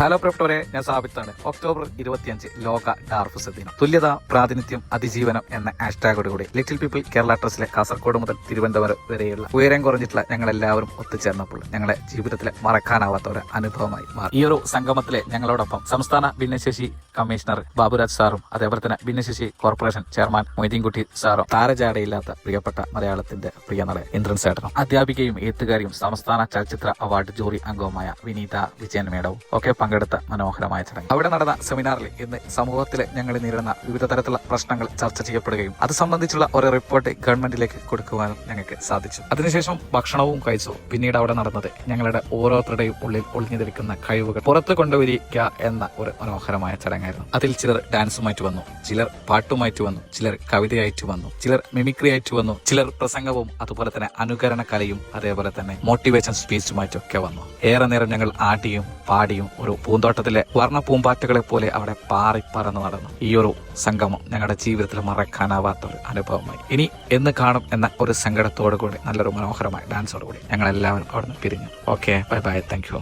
Hello പ്രിയപ്പെട്ടവരെ ഞാൻ സാബിത്താണ്. October ഇരുപത്തിയഞ്ച് ലോക ഡാർഫസ് ദിനം തുല്യത പ്രാതിനിധ്യം അതിജീവനം എന്ന ഹാഷ്ടാഗോടുകൂടി ലിറ്റിൽ പീപ്പിൾ കേരള ട്രസ്റ്റിലെ കാസർഗോഡ് മുതൽ തിരുവനന്തപുരം വരെയുള്ള ഉയരം കുറഞ്ഞിട്ടുള്ള ഞങ്ങൾ എല്ലാവരും ഒത്തുചേർന്നപ്പോൾ ഞങ്ങളെ ജീവിതത്തിലെ മറക്കാനാവാത്ത ഒരു അനുഭവമായി മാറി. ഈ ഒരു സംഗമത്തിലെ ഞങ്ങളോടൊപ്പം സംസ്ഥാന ഭിന്നശേഷി കമ്മീഷണർ ബാബുരാജ് സാറും അതേപോലെ തന്നെ ഭിന്നശേഷി കോർപ്പറേഷൻ ചെയർമാൻ മൊയ്തീൻകുട്ടി സാറും താരജാടയില്ലാത്ത പ്രിയപ്പെട്ട മലയാളത്തിന്റെ പ്രിയ നടൻ ഇന്ദ്രൻ സേട്ടനും അധ്യാപികയും എഴുത്തുകാരിയും സംസ്ഥാന ചലച്ചിത്ര അവാർഡ് ജൂറി അംഗവുമായ വിനീത വിജയൻ മേഡവും. ഒക്കെ പങ്കെടുത്ത മനോഹരമായ ചടങ്ങ്. അവിടെ നടന്ന സെമിനാറിൽ ഇന്ന് സമൂഹത്തിലെ ഞങ്ങൾ നേരിടുന്ന വിവിധ തരത്തിലുള്ള പ്രശ്നങ്ങൾ ചർച്ച ചെയ്യപ്പെടുകയും അത് സംബന്ധിച്ചുള്ള ഒരു റിപ്പോർട്ട് ഗവൺമെന്റിലേക്ക് കൊടുക്കുവാനും ഞങ്ങൾക്ക് സാധിച്ചു. അതിനുശേഷം ഭക്ഷണവും കഴിച്ചു. പിന്നീട് അവിടെ നടന്നത് ഞങ്ങളുടെ ഓരോരുത്തരുടെയും ഉള്ളിൽ ഒളിഞ്ഞിരിക്കുന്ന കഴിവുകൾ പുറത്തു കൊണ്ടുവരിക എന്ന ഒരു മനോഹരമായ ചടങ്ങായിരുന്നു. അതിൽ ചിലർ ഡാൻസുമായിട്ട് വന്നു ചിലർ പാട്ടുമായിട്ട് വന്നു ചിലർ കവിതയായിട്ട് വന്നു ചിലർ മിമിക്രി ആയിട്ട് വന്നു ചിലർ പ്രസംഗവും അതുപോലെ തന്നെ അനുകരണ കലയും അതേപോലെ തന്നെ മോട്ടിവേഷൻ സ്പീച്ചുമായിട്ടും ഒക്കെ വന്നു. ഏറെ നേരം ഞങ്ങൾ ആടിയും പാടിയും ഒരു പൂന്തോട്ടത്തിലെ വർണ പൂമ്പാറ്റകളെ പോലെ അവിടെ പാറി പറന്ന് നടന്നു. ഈ ഒരു സംഗമം ഞങ്ങളുടെ ജീവിതത്തിൽ മറക്കാനാവാത്ത ഒരു അനുഭവമായി. ഇനി എന്ന് കാണും എന്ന ഒരു സങ്കടത്തോടു കൂടി നല്ലൊരു മനോഹരമായ ഡാൻസോടുകൂടി ഞങ്ങൾ എല്ലാവരും അവിടെ നിന്ന് പിരിഞ്ഞു ഓക്കെ ബൈ ബൈ താങ്ക്